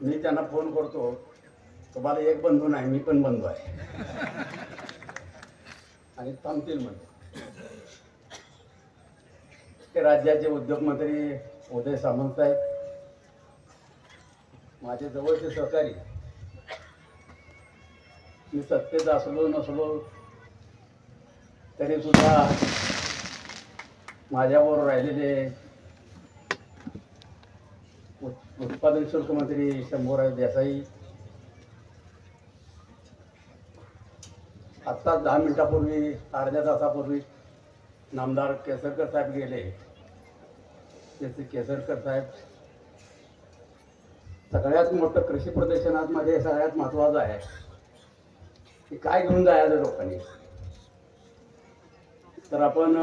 मी त्यांना फोन करतो तुम्हाला एक बंधू नाही मी पण बंधू आहे. आणि थांबतील म्हणजे ते राज्याचे उद्योगमंत्री उदय सामंत आहेत माझे जवळचे सहकारी मी सत्तेत असलो नसलो तरी सुद्धा माझ्याबरोबर राहिलेले उत्पादन शुल्क मंत्री शंभूराज देसाई. आत्ताच दहा मिनिटापूर्वी अर्ध्या तासापूर्वी नामदार केसरकर साहेब गेले. त्याचे केसरकर साहेब. सगळ्यात मोठं कृषी प्रदर्शनामध्ये सगळ्यात महत्त्वाचं आहे की काय घेऊन जायचं लोकांनी. तर आपण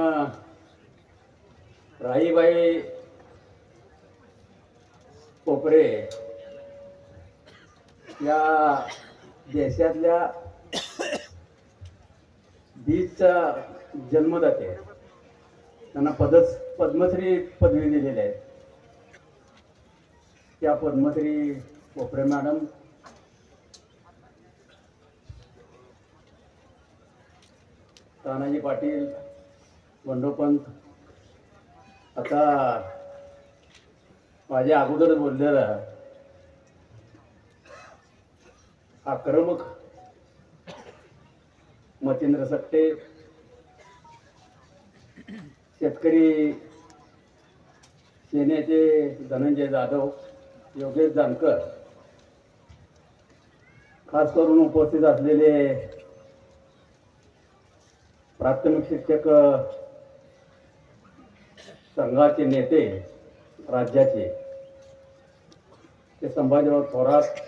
राहीबाई कोपरे. या देशातल्या बीजचा जन्मदाते त्यांना पद पद्मश्री पदवी दिलेली आहे. त्या पद्मश्री कोपरे मॅडम. तानाजी पाटील वंडोपंत आता माझ्या अगोदर बोललेला आक्रमक. मतेंद्र सट्टे. शेतकरी सेनेचे धनंजय जाधव योगेश जानकर. खास करून उपस्थित असलेले प्राथमिक शिक्षक संघाचे नेते राज्याचे. ते संभाजीराव थोरात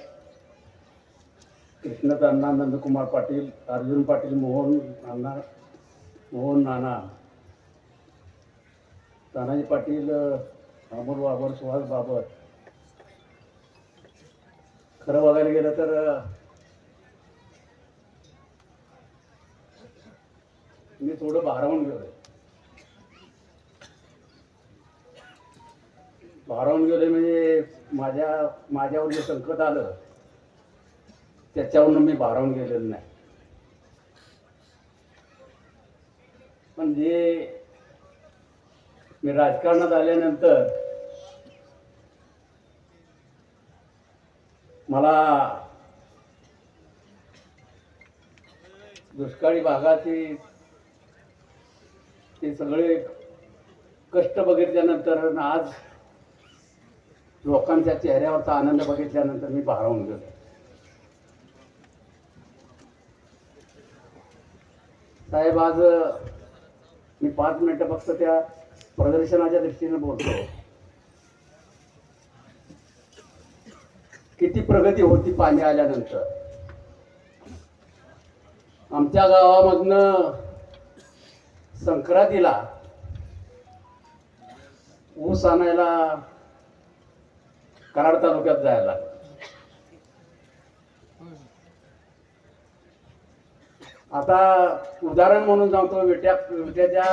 कृष्णत अण्णा नंदकुमार पाटील अर्जुन पाटील मोहन अण्णा मोहन नाना तानाजी पाटील अमोल बाबर सुहास बाबर. खरं बघायला गेलं तर मी थोडं भारावून गेलोय. भारावून गेले म्हणजे माझ्या माझ्यावर जे संकट आलं त्याच्यावरून मी भारावून गेलेलो नाही. पण जे मी राजकारणात आल्यानंतर मला दुष्काळी भागाची ते सगळे कष्ट बघितल्यानंतर आज लोकांच्या चेहऱ्यावरचा आनंद बघितल्यानंतर मी भारावून गेलो. साहेब आज मी पाच मिनिटं फक्त त्या प्रदर्शनाच्या दृष्टीने बोलतो. किती प्रगती होती पाणी आल्यानंतर. आमच्या गावामधनं संक्रांतीला ऊस आणायला कराड तालुक्यात जायला. आता उदाहरण म्हणून सांगतो विट्या विट्याच्या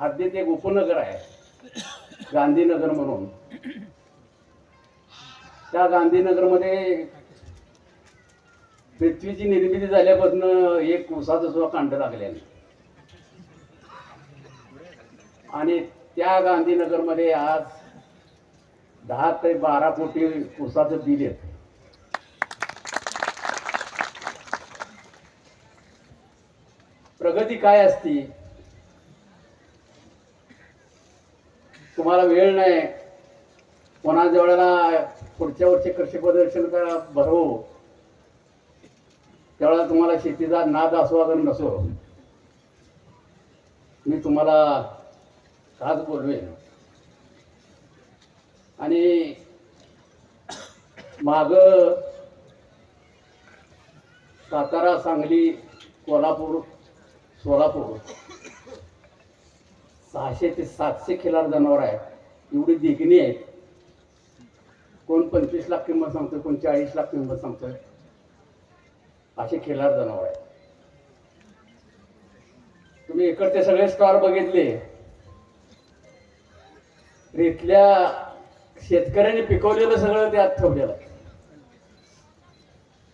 हद्दीत एक उपनगर आहे. गांधीनगर म्हणून. त्या गांधीनगरमध्ये पृथ्वीची निर्मिती झाल्यापासून एक उसाचं सुद्धा कांड लागले आणि त्या गांधीनगरमध्ये आज दहा ते बारा कोटी उसाचं बिल येत प्रगती काय असती? तुम्हाला वेळ नाही. कोणाच्या वेळेला पुढच्या वर्षी कृषी प्रदर्शन करा भरवू. त्यावेळेला तुम्हाला शेतीचा नाद असो नसो. मी तुम्हाला खास बोलवेन. आणि माग सातारा सांगली कोल्हापूर सोलापूर सहाशे ते सातशे खिलार जनावर आहेत. एवढी देखणी आहेत. कोण पंचवीस लाख किंमत सांगतोय कोण चाळीस लाख किंमत सांगतोय. असे खिलार जनावर आहेत. तुम्ही इकडचे सगळे स्टॉल बघितले. तर इथल्या शेतकऱ्यांनी पिकवलेलं सगळं त्यात ठेवलेलं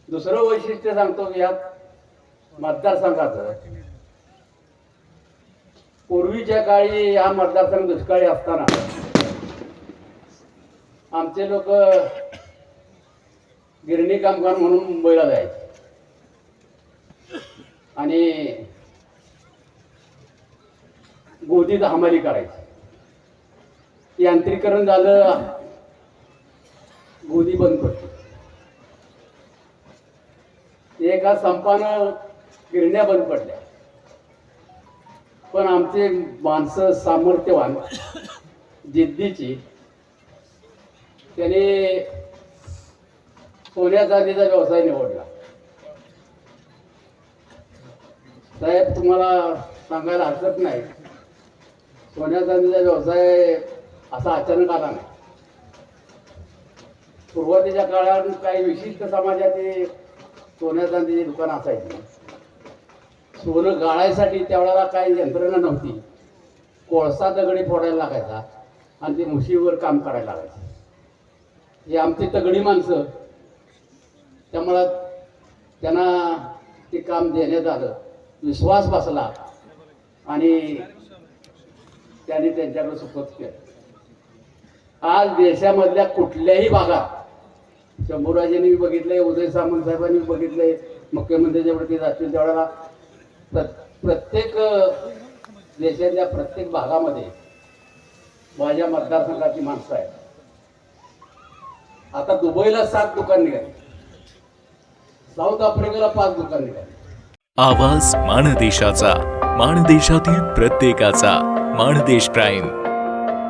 दुसरं वैशिष्ट्य सांगतो की यात मतदारसंघाचं. पूर्वीच्या काळी या मतदारसंघ दुष्काळी असताना आमचे लोक गिरणी कामगार म्हणून मुंबईला जायचे. आणि गोदीत हमाली करायची. यांत्रिकरण झालं. गोदी बंद पडली. एका संपानं गिरण्या बंद पडल्या. पण आमचे माणसं सामर्थ्यवान जिद्दीची त्याने सोन्या चांदीचा व्यवसाय निवडला. साहेब तुम्हाला सांगायला हरकत नाही. सोन्या चांदीचा व्यवसाय असा अचानक आला नाही. सुरुवातीच्या काळात काही विशिष्ट समाजाचे सोन्या चांदीची दुकान असायची. सोनं गाळायसाठी त्यावेळेला काही यंत्रणा नव्हती. कोळसा दगडी फोडायला लागायचा आणि ते मुशीवर काम करायला लागायचं. हे आमची तगडी माणसं त्यामुळं त्यांना ते काम देण्यात आलं. विश्वास बसला आणि त्याने त्यांच्याकडे सुपत केलं. आज देशामधल्या कुठल्याही भागात शंभूराजेंनी बघितलंय उदय सामंत साहेबांनी बघितलंय मुख्यमंत्री जेवढे ते जातील त्यावेळेला प्रत्येक देशातल्या देशाच्या प्रत्येक भागामध्ये माझ्या मतदारसंघाची माणसं आहेत. आता दुबईला सात दुकान निघाली. साऊथ आफ्रिकेला पाच दुकान निघाली. आवाज माणदेशाचा माणदेशातील प्रत्येकाचा माणदेश प्राईम.